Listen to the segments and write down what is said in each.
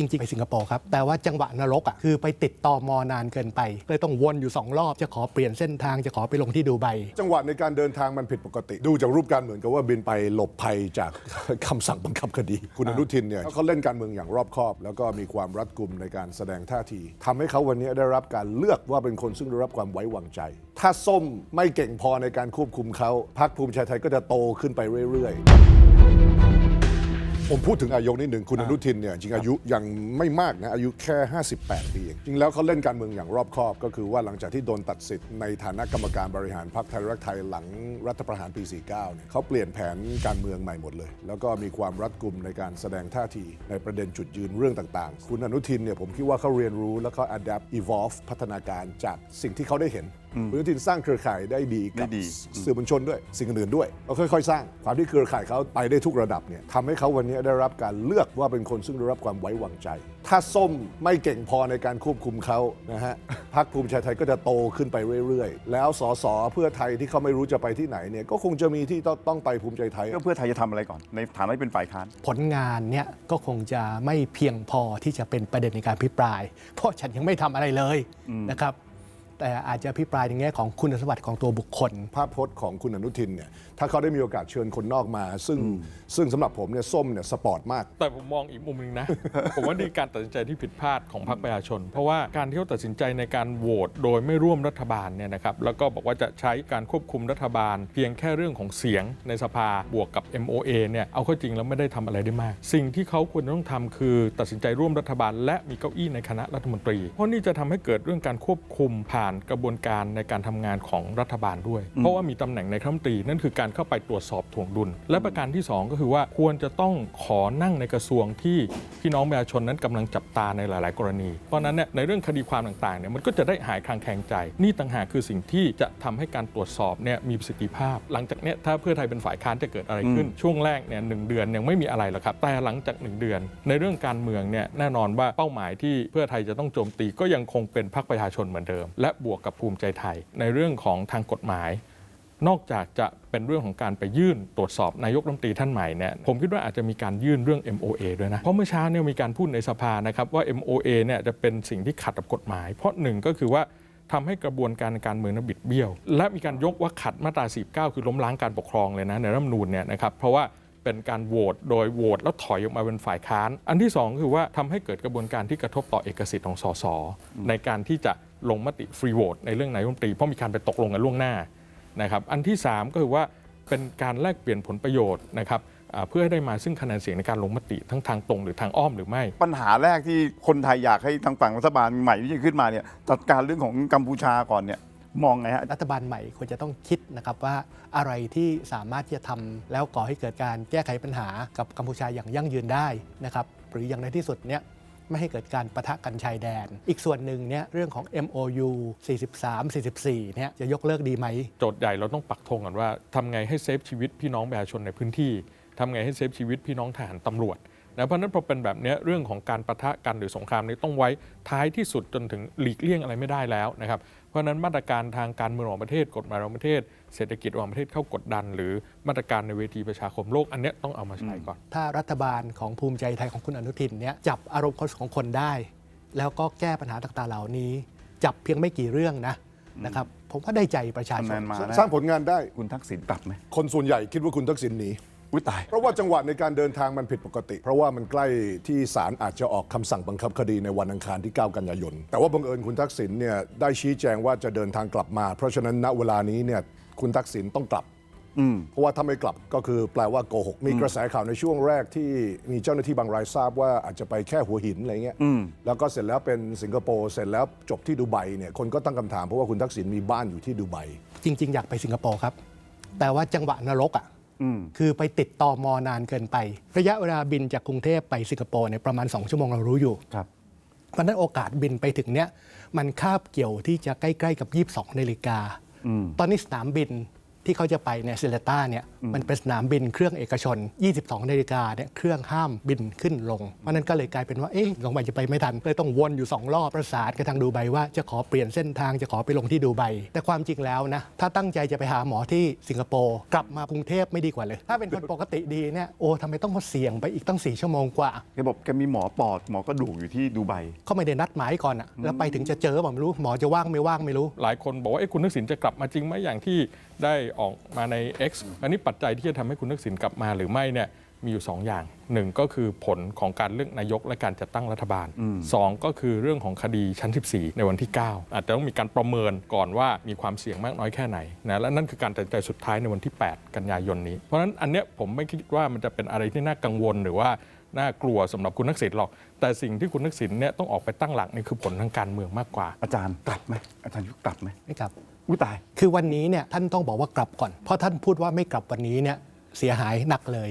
จริง ๆ ไปสิงคโปร์ครับ แต่ว่าจังหวะนรกอะคือไปติดต่อมอนานเกินไปเลยต้องวนอยู่ 2 รอบจะขอเปลี่ยนเส้นทางจะขอไปลงที่ดูไบจังหวะในการเดินทางมันผิดปกติ ดูจากรูปการเหมือนกับว่าบินไปหลบภัยจากคำสั่งบังคับคดี คุณอนุทินเนี่ยเขาเล่นการเมืองอย่างรอบคอบ แล้วก็มีความรัดกุมในการแสดงท่าทีทำให้เขาวันนี้ได้รับการเลือกว่าเป็นคนซึ่งได้รับความไว้วางใจ ถ้าส้มไม่เก่งพอในการควบคุมเขาพรรคภูมิใจไทยก็จะโตขึ้นไปเรื่อย ๆ ผมพูดถึงอายกนิดหนึ่งคุณอนุทินเนี่ยจริงอายุยังไม่มากนะอายุแค่ 58 ปีเองจริงแล้วเขาเล่นการเมืองอย่างรอบคอบ ก็คือว่าหลังจากที่โดนตัดสิทธิ์ในฐานะกรรมการบริหารพรรคไทยรักไทยหลังรัฐประหารปี 49 เนี่ยเขาเปลี่ยนแผนการเมืองใหม่หมดเลย แล้วก็มีความรัดกุมในการแสดงท่าทีในประเด็นจุดยืนเรื่องต่างๆ คุณอนุทินเนี่ยผมคิดว่าเขาเรียนรู้แล้วเขา adapt evolve พัฒนาการจากสิ่งที่เขาได้เห็นคุณอนุทินสร้างเครือข่ายได้ดีกับได้ดีสื่อมวลชนด้วย สิ่งอื่นๆด้วยก็ค่อยๆ สร้างความที่เครือข่ายเขาไปได้ทุกระดับเนี่ยทำให้เขาวันนี้ได้รับการเลือกว่าเป็นคนซึ่งได้รับความไว้วางใจ ถ้าส้มไม่เก่งพอในการควบคุมเขานะฮะพรรคภูมิใจไทยก็จะโตขึ้นไปเรื่อยๆ แล้วสสเพื่อไทยที่เขาไม่รู้จะไปที่ไหนเนี่ยก็คงจะมีที่ต้องต้องไปภูมิใจไทย ก็เพื่อไทยจะทำอะไรก่อน ในฐานะที่เป็นฝ่ายค้าน ผลงานเนี่ยก็คงจะไม่เพียงพอที่จะเป็นประเด็นในการพิปราย เพราะฉันยังไม่ทำอะไรเลยนะครับ แต่อาจจะพิปรายในแง่ของคุณสมบัติของตัวบุคคล ภาพพจน์ของคุณอนุทินเนี่ยถ้าเขาได้มีโอกาสเชิญคนนอกมา ซึ่งซึ่งสำหรับผมเนี่ยส้มเนี่ยสปอร์ตมาก แต่ผมมองอีกมุมหนึงนะ ผมว่านี่การตัดสินใจที่ผิดพลาดของพรรคประชาชน เพราะว่าการที่เขาตัดสินใจในการโหวตโดยไม่ร่วมรัฐบาลเนี่ยนะครับแล้วก็บอกว่าจะใช้การควบคุมรัฐบาล เพียงแค่เรื่องของเสียงในสภาบวกกับ MOA เนี่ยเอาเข้าจริงแล้วไม่ได้ทำอะไรได้มาก สิ่งที่เขาควรจะต้องทำคือตัดสินใจร่วมรัฐบาล และมีเก้าอี้ในคณะรัฐมนตรี เพราะนี่จะทำให้เกิดเรื่องการควบคุมผ่านกระบวนการในการทำงานของรัฐบาลด้วย เพราะว่ามีตำแหน่งในคณะรัฐมนตรีนั่นคือการเข้าไปตรวจสอบถ่วงดุล และประการที่สองก็คือว่าควรจะต้องขอนั่งในกระทรวงที่พี่น้องประชาชนนั้นกำลังจับตาในหลาย ๆ กรณี เพราะฉะนั้นเนี่ยในเรื่องคดีความต่างๆเนี่ยมันก็จะได้หายคลางแคลงใจ นี่ต่างหากคือสิ่งที่จะทำให้การตรวจสอบเนี่ยมีประสิทธิภาพ หลังจากเนี้ยถ้าเพื่อไทยเป็นฝ่ายค้านจะเกิดอะไรขึ้น ช่วงแรกเนี่ยหนึ่งเดือนยังไม่มีอะไรหรอกครับ แต่หลังจากหนึ่งเดือน ในเรื่องการเมืองเนี่ยแน่นอนว่าเป้าหมายที่เพื่อไทยจะต้องโจมตีก็ยังคงเป็นพรรคประชาชนเหมือนเดิม และบวกกับภูมิใจไทย ในเรื่องของทางกฎหมาย นอกจากจะเป็นเรื่องของการไปยื่นตรวจสอบนายกรัฐมนตรีท่านใหม่เนี่ยผมคิดว่าอาจจะมีการยื่นเรื่อง MOA ด้วยนะ เพราะเมื่อเช้าเนี่ยมีการพูดในสภานะครับว่า MOA เนี่ยจะเป็นสิ่งที่ขัดกับกฎหมาย เพราะหนึ่งก็คือว่าทำให้กระบวนการการเมืองนั้นบิดเบี้ยว และมีการยกว่าขัดมาตรา 49 คือล้มล้างการปกครองเลยนะในรัฐมนูญเนี่ยนะครับเพราะว่าเป็นการโหวตโดยโหวตแล้วถอยออกมาเป็นฝ่ายค้าน อันที่สองคือว่าทำให้เกิดกระบวนการที่กระทบต่อเอกสิทธิ์ของสสในการที่จะ ลงมติฟรีโหวตในเรื่องนายกรัฐมนตรีเพราะมีการไปตกลงกันล่วงหน้านะครับอันที่ 3 ก็คือว่าเป็นการแลกเปลี่ยนผลประโยชน์นะครับอ่าเพื่อให้ได้มาซึ่งคะแนนเสียงในการลงมติทั้งทางตรงหรือทางอ้อมหรือไม่ ปัญหาแรกที่คนไทยอยากให้ทางฝั่งรัฐบาลใหม่ที่จะขึ้นมาเนี่ยจัดการเรื่องของกัมพูชาก่อนเนี่ยมองไงฮะรัฐบาลใหม่ควรจะต้องคิดนะครับว่าอะไรที่สามารถที่จะทำแล้วก่อให้เกิดการแก้ไขปัญหากับกัมพูชาอย่างยั่งยืนได้นะครับหรืออย่างในที่สุดเนี่ย ไม่ให้เกิดการประทะกันชายแดน อีกส่วนหนึ่งเนี่ยเรื่องของ MOU 43 44เนี่ยจะยกเลิกดีไหม โจทย์ใหญ่เราต้องปักธงกันว่าทำไงให้เซฟชีวิตพี่น้องประชาชนในพื้นที่ทำไงให้เซฟชีวิตพี่น้องทหารตำรวจนะเพราะนั้นพอเป็นแบบเนี้ยเรื่องของการประทะกันหรือสงครามนี้ต้องไว้ท้ายที่สุดจนถึงหลีกเลี่ยงอะไรไม่ได้แล้วนะครับ เพราะฉะนั้นมาตรการทางการเมืองของประเทศกฎหมายของประเทศ เศรษฐกิจของประเทศเข้ากดดัน หรือมาตรการในเวทีประชาคมโลกอันเนี้ยต้องเอามาใช้ก่อน ถ้ารัฐบาลของภูมิใจไทยของคุณอนุทินเนี่ยจับอารมณ์ของคนได้ แล้วก็แก้ปัญหาต่างๆเหล่านี้ จับเพียงไม่กี่เรื่องนะนะครับผมว่าได้ใจประชาชคะแนนนมาสร้างผลงานได้คุณทักษิณกลับไหมคนส่วนใหญ่คิดว่าคุณทักษิณหนี อุ้ยตาย เพราะว่าจังหวะในการเดินทางมันผิดปกติ เพราะว่ามันใกล้ที่ศาลอาจจะออกคำสั่งบังคับคดีในวันอังคารที่ 9 กันยายน แต่ว่าบังเอิญคุณทักษิณเนี่ยได้ชี้แจงว่าจะเดินทางกลับมา เพราะฉะนั้นณเวลานี้เนี่ยคุณทักษิณต้องกลับอืมเพราะว่าถ้าไม่กลับก็คือแปลว่าโกหก มีกระแสข่าวในช่วงแรกที่มีเจ้าหน้าที่บางรายทราบว่าอาจจะไปแค่หัวหินอะไรเงี้ยแล้วก็เสร็จแล้วเป็นสิงคโปร์เสร็จแล้วจบที่ดูไบเนี่ยคนก็ตั้งคำถามเพราะว่าคุณทักษิณมีบ้านอยู่ที่ดูไบจริง ๆ อยากไปสิงคโปร์ครับ แต่ว่าจังหวะนรกอะอืม คือไปติดต่อมอนานเกินไป ระยะเวลาบินจากกรุงเทพไปสิงคโปร์เนี่ยประมาณ 2 ชั่วโมงเรารู้อยู่ครับเพราะฉะนั้นโอกาสบินไปถึงเนี้ยมันคาบเกี่ยวที่จะใกล้ ๆ กับ 22นาฬิกาตอนนี้สนามบิน ที่เขาจะไปเนี่ยเซเลต้าเนี่ยมันเป็นสนามบินเครื่องเอกชน 22นาฬิกาเนี่ยเครื่องห้ามบินขึ้นลง เพราะนั้นก็เลยกลายเป็นว่า เอ๊ะลงไปจะไปไม่ทันเลยต้องวนอยู่ 2 รอบประสานกับทางดูไบว่าจะขอเปลี่ยนเส้นทางจะขอไปลงที่ดูไบแต่ความจริงแล้วนะ ถ้าตั้งใจจะไปหาหมอที่สิงคโปร์กลับมากรุงเทพไม่ดีกว่าเลย ถ้าเป็นคนปกติดีเนี่ยโอ้ทำไมต้องมาเสี่ยงไปอีกตั้ง 4 ชั่วโมงกว่าแกบอกแกมีหมอปอดหมอกระดูกอยู่ที่ดูไบเขาไม่ได้นัดหมายก่อนอะแล้วไปถึงจะเจอบอกไม่รู้หมอจะว่างไม่ว่างไม่รู้ หลายคนบอกว่าเอ๊ะคุณทักษิณจะกลับมาจริงไหมอย่างที่ ได้ออกมาใน X อันนี้ปัจจัยที่จะทำให้คุณทักษิณกลับมาหรือไม่เนี่ยมีอยู่ 2 อย่างหนึ่งก็คือผลของการเลือกนายกและการจัดตั้งรัฐบาลสองก็คือเรื่องของคดีชั้น 14 ในวันที่ 9 อาจจะต้องมีการประเมินก่อนว่ามีความเสี่ยงมากน้อยแค่ไหนนะและนั่นคือการตัดสินใจสุดท้ายในวันที่ 8 กันยายนนี้ เพราะฉะนั้นอันเนี้ยผมไม่คิดว่ามันจะเป็นอะไรที่น่ากังวลหรือว่าน่ากลัวสำหรับคุณทักษิณหรอก แต่สิ่งที่คุณทักษิณเนี่ยต้องออกไปตั้งหลักนี่คือผลทางการเมืองมากกว่าอาจารย์กลับไหมอาจารย์ยุทธกลับไหมไม่กลับ อุ้ยตาย คือวันนี้เนี่ยท่านต้องบอกว่ากลับก่อน เพราะท่านพูดว่าไม่กลับวันนี้เนี่ยเสียหายหนักเลย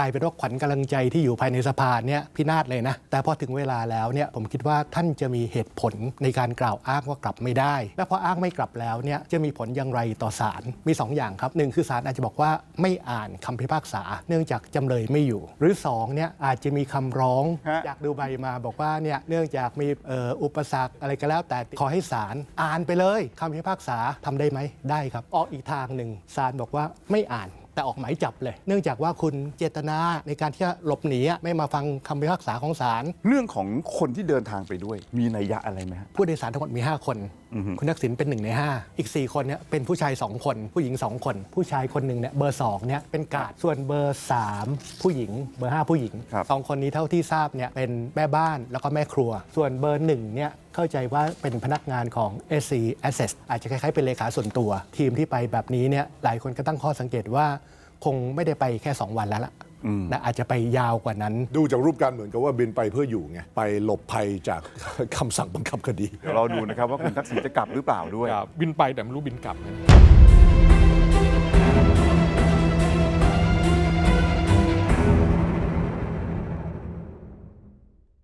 กลายเป็นว่าขวัญกำลังใจที่อยู่ภายในสภาเนี่ยพินาศเลยนะ แต่พอถึงเวลาแล้วเนี่ยผมคิดว่าท่านจะมีเหตุผลในการกล่าวอ้างว่ากลับไม่ได้ และพออ้างไม่กลับแล้วเนี่ยจะมีผลอย่างไรต่อศาลมี 2 อย่างครับหนึ่งคือศาลอาจจะบอกว่าไม่อ่านคำพิพากษา เนื่องจากจำเลยไม่อยู่ หรือสองเนี่ยอาจจะมีคำร้องฮะจากดูไบมาบอกว่าเนี่ยเนื่องจากมีเอ่ออุปสรรคอะไรก็แล้ว แต่ขอให้ศาลอ่านไปเลยคำพิพากษาทำได้ไหมได้ครับออกอีกทางหนึ่งศาลบอกว่าไม่อ่าน แต่ออกหมายจับเลย เนื่องจากว่าคุณเจตนาในการที่จะหลบหนีอะไม่มาฟังคำพิพากษาของศาลเรื่องของคนที่เดินทางไปด้วย มีนัยยะอะไรไหมฮะ ผู้โดยสารทั้งหมดมี 5 คนคุณทักษิณเป็นหนึ่งใน 5 อีก 4 คนเนี่ยเป็นผู้ชาย 2 คน ผู้หญิง 2 คน ผู้ชายคนหนึ่งเนี่ยเบอร์2เนี่ยเป็นกาดส่วนเบอร์ 3 ผู้หญิงเบอร์ 5 ผู้หญิงครับ สองคนนี้เท่าที่ทราบเนี่ยเป็นแม่บ้านแล้วก็แม่ครัว ส่วนเบอร์หนึ่งเนี่ยเข้าใจว่าเป็นพนักงานของ SC Access อาจจะคล้ายๆเป็นเลขาส่วนตัว ทีมที่ไปแบบนี้เนี่ยหลายคนก็ตั้งข้อสังเกตว่า คงไม่ได้ไปแค่ 2 วันแล้วล่ะนะอาจจะไปยาวกว่านั้น ดูจากรูปการเหมือนกับว่าบินไปเพื่ออยู่ไง ไปหลบภัยจากคำสั่งบังคับคดี เดี๋ยวเราดูนะครับว่าคุณทักษิณจะกลับหรือเปล่าด้วย บินไปแต่ไม่รู้บินกลับนะ